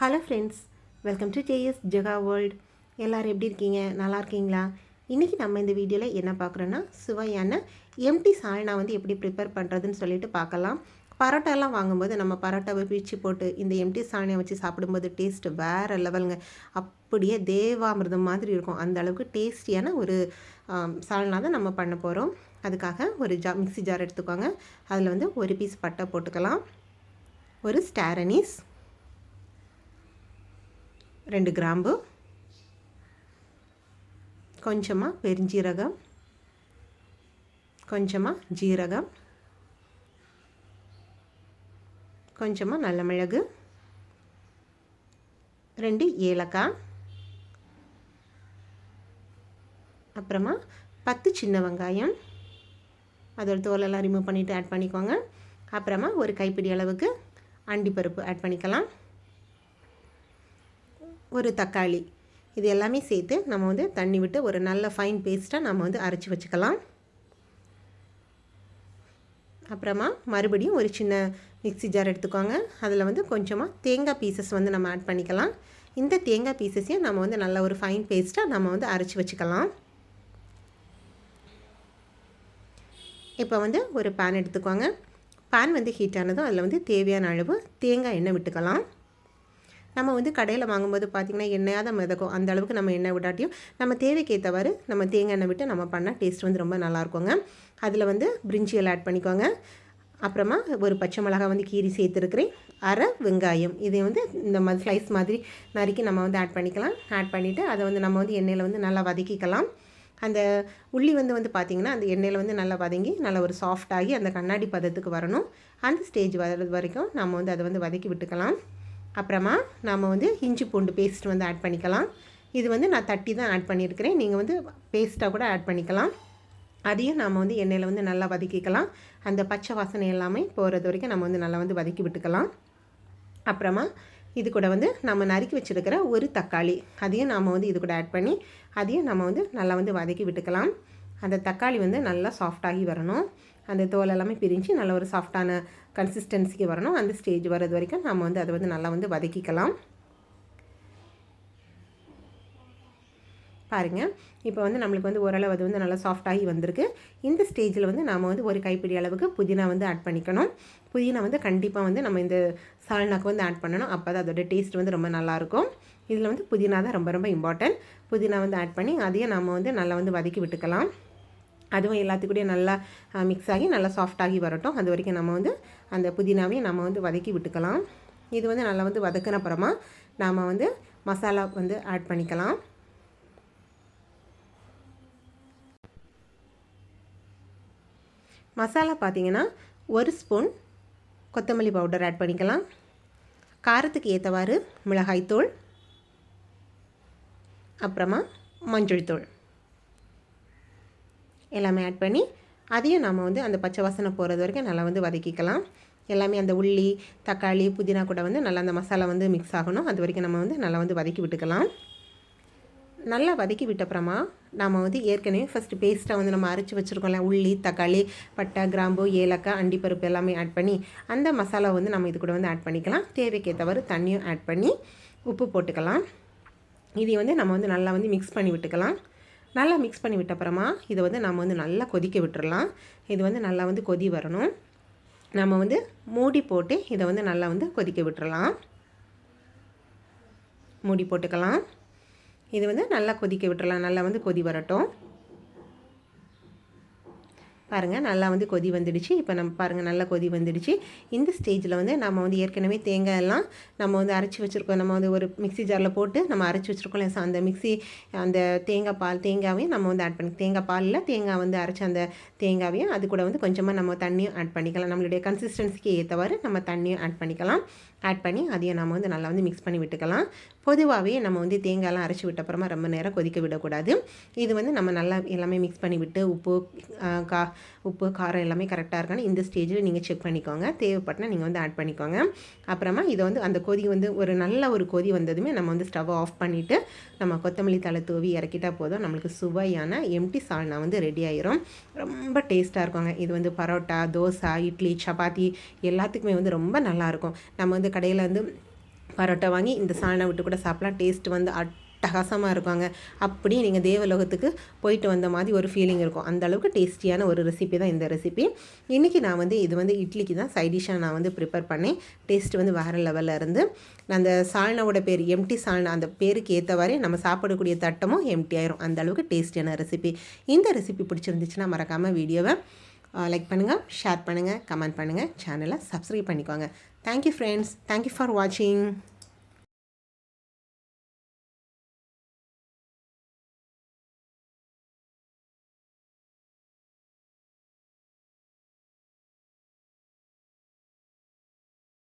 Hello friends welcome to JS Jega world. எல்லோரும் எப்படி இருக்கீங்க? நல்லா இருக்கீங்களா? இன்றைக்கி நம்ம இந்த வீடியோவில் என்ன பார்க்குறோன்னா சுவையான எம்டி சால்னா வந்து எப்படி ப்ரிப்பேர் பண்ணுறதுன்னு சொல்லிட்டு பார்க்கலாம். பரோட்டாலாம் வாங்கும்போது நம்ம பரோட்டாவை பிரித்து போட்டு இந்த எம்டி சாணியை வச்சு சாப்பிடும்போது டேஸ்ட்டு வேறு லெவலுங்க அப்படியே தேவாமிர்தம் மாதிரி இருக்கும். அந்த அளவுக்கு டேஸ்டியான ஒரு சால்னா தான் நம்ம பண்ண போகிறோம் அதுக்காக ஒரு ஜா மிக்சி ஜார் எடுத்துக்கோங்க. அதில் வந்து ஒரு பீஸ் பட்டை போட்டுக்கலாம். ஒரு ஸ்டாரனீஸ் ரெண்டு கிராம்பு கொஞ்சமாக பெருஞ்சீரகம் கொஞ்சமாக ஜீரகம் கொஞ்சமாக நல்ல மிளகு ரெண்டு ஏலக்காய் அப்புறமா பத்து சின்ன வெங்காயம். அதோட தோலெல்லாம் ரிமூவ் பண்ணிவிட்டு ஆட் பண்ணிக்கோங்க. அப்புறமா ஒரு கைப்பிடி அளவுக்கு அண்டிப்பருப்பு ஆட் பண்ணிக்கலாம். ஒரு தக்காளி. இது எல்லாமே சேர்த்து நம்ம வந்து தண்ணி விட்டு ஒரு நல்ல ஃபைன் பேஸ்ட்டாக நம்ம வந்து அரைச்சி வச்சுக்கலாம். அப்புறமா மறுபடியும் ஒரு சின்ன மிக்சி ஜார் எடுத்துக்கோங்க. அதில் வந்து கொஞ்சமாக தேங்காய் பீசஸ் வந்து நம்ம ஆட் பண்ணிக்கலாம். இந்த தேங்காய் பீசஸையும் நம்ம வந்து நல்ல ஒரு ஃபைன் பேஸ்ட்டாக நம்ம வந்து அரைச்சி வச்சுக்கலாம். இப்போ வந்து ஒரு பேன் எடுத்துக்கோங்க. பேன் வந்து ஹீட் ஆனதும் அதில் வந்து தேவையான அளவு தேங்காய் எண்ணெய் விட்டுக்கலாம். நம்ம வந்து கடையில் வாங்கும்போது பார்த்திங்கன்னா எண்ணெயாக தான் மிதக்கும். அந்த அளவுக்கு நம்ம எண்ணெய் விடாட்டியும் நம்ம தேவைக்கேற்றவாறு நம்ம தேங்காய் எண்ணெய் விட்டு நம்ம பண்ணால் டேஸ்ட் வந்து ரொம்ப நல்லாயிருக்குங்க அதில் வந்து பிரிஞ்சியல் ஆட் பண்ணிக்கோங்க. அப்புறமா ஒரு பச்சை மிளகாய் வந்து கீரி சேர்த்துருக்குறேன். அரை வெங்காயம். இதை வந்து இந்த மாதிரி ஸ்லைஸ் மாதிரி நறுக்கி நம்ம வந்து ஆட் பண்ணிக்கலாம். ஆட் பண்ணிவிட்டு அதை வந்து நம்ம வந்து எண்ணெயில் வந்து நல்லா வதக்கிக்கலாம். அந்த உள்ளி வந்து வந்து பார்த்திங்கன்னா அந்த எண்ணெயில் வந்து நல்லா வதங்கி நல்லா ஒரு சாஃப்டாகி அந்த கண்ணாடி பதத்துக்கு வரணும். அந்த ஸ்டேஜ் வர்றது வரைக்கும் நம்ம வந்து அதை வந்து வதக்கி விட்டுக்கலாம். அப்புறமா நாம் வந்து இஞ்சி பூண்டு பேஸ்ட் வந்து ஆட் பண்ணிக்கலாம். இது வந்து நான் தட்டி தான் ஆட் பண்ணியிருக்கிறேன். நீங்கள் வந்து பேஸ்ட்டாக கூட ஆட் பண்ணிக்கலாம். அதையும் நாம் வந்து எண்ணெயில் வந்து நல்லா வதக்கிக்கலாம். அந்த பச்சை வாசனை எல்லாமே போகிறது வரைக்கும் நம்ம வந்து நல்லா வந்து வதக்கி விட்டுக்கலாம். அப்புறமா இது கூட வந்து நம்ம நறுக்கி வச்சுருக்கிற ஒரு தக்காளி. அதையும் நாம் வந்து இது கூட ஆட் பண்ணி அதையும் நம்ம வந்து நல்லா வந்து வதக்கி விட்டுக்கலாம். அந்த தக்காளி வந்து நல்லா சாஃப்டாகி வரணும். அந்த தோல் எல்லாமே பிரிஞ்சு நல்ல ஒரு சாஃப்டான கன்சிஸ்டன்சிக்கு வரணும். அந்த ஸ்டேஜ் வர்றது வரைக்கும் நம்ம வந்து அதை வந்து நல்லா வந்து வதக்கிக்கலாம். பாருங்கள் இப்போ வந்து நம்மளுக்கு வந்து ஓரளவு அது வந்து நல்லா சாஃப்டாகி வந்திருக்கு. இந்த ஸ்டேஜில் வந்து நாம் வந்து ஒரு கைப்பிடி அளவுக்கு புதினா வந்து ஆட் பண்ணிக்கணும். புதினா வந்து கண்டிப்பாக வந்து நம்ம இந்த சால்னாக்கு வந்து ஆட் பண்ணணும். அப்போ தான் அதோட டேஸ்ட் வந்து ரொம்ப நல்லாயிருக்கும் இதில் வந்து புதினா தான் ரொம்ப ரொம்ப இம்பார்ட்டன்ட் புதினா வந்து ஆட் பண்ணி அதையும் நம்ம வந்து நல்லா வந்து வதக்கி விட்டுக்கலாம். அதுவும் எல்லாத்துக்கூடயும் நல்லா மிக்ஸ் ஆகி நல்லா சாஃப்டாகி வரட்டும். அது வரைக்கும் நம்ம வந்து அந்த புதினாவையும் நம்ம வந்து வதக்கி விட்டுக்கலாம். இது வந்து நல்லா வந்து வதக்கின அப்புறமா நாம் வந்து மசாலா வந்து ஆட் பண்ணிக்கலாம். மசாலா பார்த்திங்கன்னா ஒரு ஸ்பூன் கொத்தமல்லி பவுடர் ஆட் பண்ணிக்கலாம். காரத்துக்கு ஏற்றவாறு மிளகாய்த்தூள் அப்புறமா மஞ்சள் தூள் எல்லாமே ஆட் பண்ணி அதையும் நம்ம வந்து அந்த பச்சை வாசனை போகிறது வரைக்கும் நல்லா வந்து வதக்கிக்கலாம். எல்லாமே அந்த உள்ளி தக்காளி புதினா கூட வந்து நல்லா அந்த மசாலா வந்து மிக்ஸ் ஆகணும். அது வரைக்கும் நம்ம வந்து நல்லா வந்து வதக்கி விட்டுக்கலாம். நல்லா வதக்கி விட்டப்புறமா நாம் வந்து ஏற்கனவே ஃபஸ்ட்டு பேஸ்ட்டாக வந்து நம்ம அரைச்சி வச்சுருக்கோம்ல உள்ளி தக்காளி பட்டை கிராம்பு ஏலக்காய் அண்டிப்பருப்பு எல்லாமே ஆட் பண்ணி அந்த மசாலா வந்து நம்ம இது கூட வந்து ஆட் பண்ணிக்கலாம். தேவைக்கேற்றவாறு தண்ணியும் ஆட் பண்ணி உப்பு போட்டுக்கலாம். இதை வந்து நம்ம வந்து நல்லா வந்து மிக்ஸ் பண்ணி விட்டுக்கலாம். நல்லா மிக்ஸ் பண்ணி விட்டப்புறமா இதை வந்து நம்ம வந்து நல்லா கொதிக்க விட்டுறலாம். இது வந்து நல்லா வந்து கொதி வரணும். நம்ம வந்து மூடி போட்டு இதை வந்து நல்லா வந்து கொதிக்க விட்டுறலாம். மூடி போட்டுக்கலாம். இது வந்து நல்லா கொதிக்க விட்டுறலாம். நல்லா வந்து கொதி வரட்டும். பாருங்கள் நல்லா வந்து கொதி வந்துடுச்சு. இப்போ நம்ம பாருங்கள் நல்லா கொதி வந்துடுச்சு. இந்த ஸ்டேஜில் வந்து நம்ம வந்து ஏற்கனவே தேங்காய் எல்லாம் நம்ம வந்து அரைச்சி வச்சுருக்கோம். நம்ம வந்து ஒரு மிக்சி ஜாரில் போட்டு நம்ம அரைச்சி வச்சுருக்கோம் அந்த மிக்சி அந்த தேங்காய் பால் தேங்காவையும் நம்ம வந்து ஆட் பண்ணி தேங்காய் பாலில் தேங்காய் வந்து அரைச்ச அந்த தேங்காவையும் அது கூட வந்து கொஞ்சமாக நம்ம தண்ணியும் ஆட் பண்ணிக்கலாம். நம்மளுடைய கன்சிஸ்டன்சிக்கு ஏற்றவாறு நம்ம தண்ணியும் ஆட் பண்ணிக்கலாம். ஆட் பண்ணி அதையும் நம்ம வந்து நல்லா வந்து மிக்ஸ் பண்ணி விட்டுக்கலாம். பொதுவாகவே நம்ம வந்து தேங்காயெலாம் அரைச்சி விட்டப்புறமா ரொம்ப நேரம் கொதிக்க விடக்கூடாது. இது வந்து நம்ம நல்லா எல்லாமே மிக்ஸ் பண்ணி விட்டு உப்பு கா உப்பு காரம் எல்லாமே கரெக்டாக இருக்கான்னு இந்த ஸ்டேஜில் நீங்கள் செக் பண்ணிக்கோங்க. தேவைப்பட்டனா நீங்கள் வந்து ஆட் பண்ணிக்கோங்க. அப்புறமா இதை வந்து அந்த கொதி வந்து ஒரு நல்ல ஒரு கொதி வந்ததுமே நம்ம வந்து ஸ்டவ் ஆஃப் பண்ணிவிட்டு நம்ம கொத்தமல்லி தலை தூவி இறக்கிட்டால் போதும். நம்மளுக்கு சுவையான எம்டி சால்னா வந்து ரெடி ஆயிரும். ரொம்ப டேஸ்ட்டாக இருக்குங்க. இது வந்து பரோட்டா தோசை இட்லி சப்பாத்தி எல்லாத்துக்குமே வந்து ரொம்ப நல்லாயிருக்கும் நம்ம வந்து கடையில் வந்து பரோட்டா வாங்கி இந்த சால்னா விட்டு கூட சாப்பிட்லாம். டேஸ்ட் வந்து அட்டகாசமாக இருக்காங்க. அப்படியே நீங்கள் தேவலோகத்துக்கு போயிட்டு வந்த மாதிரி ஒரு ஃபீலிங் இருக்கும். அந்த அளவுக்கு டேஸ்டியான ஒரு ரெசிபி தான் இந்த ரெசிபி இன்றைக்கி நான் வந்து இது வந்து இட்லிக்கு தான் சைடிஷாக நான் வந்து ப்ரிப்பேர் பண்ணேன். டேஸ்ட் வந்து வேறு லெவலில் இருந்து. அந்த சால்னாவோட பேர் எம்டி சால்னா அந்த பேருக்கு ஏற்றவாறே நம்ம சாப்பிடக்கூடிய தட்டமும் எம்டி ஆயிரும். அந்த அளவுக்கு டேஸ்டியான ரெசிபி இந்த ரெசிபி பிடிச்சிருந்துச்சுன்னா மறக்காமல் வீடியோவை லைக் பண்ணுங்கள் ஷேர் பண்ணுங்கள் கமெண்ட் பண்ணுங்கள் சேனலை சப்ஸ்கிரைப் பண்ணிக்கோங்க. தேங்க்யூ ஃப்ரெண்ட்ஸ் தேங்க்யூ ஃபார் வாட்சிங்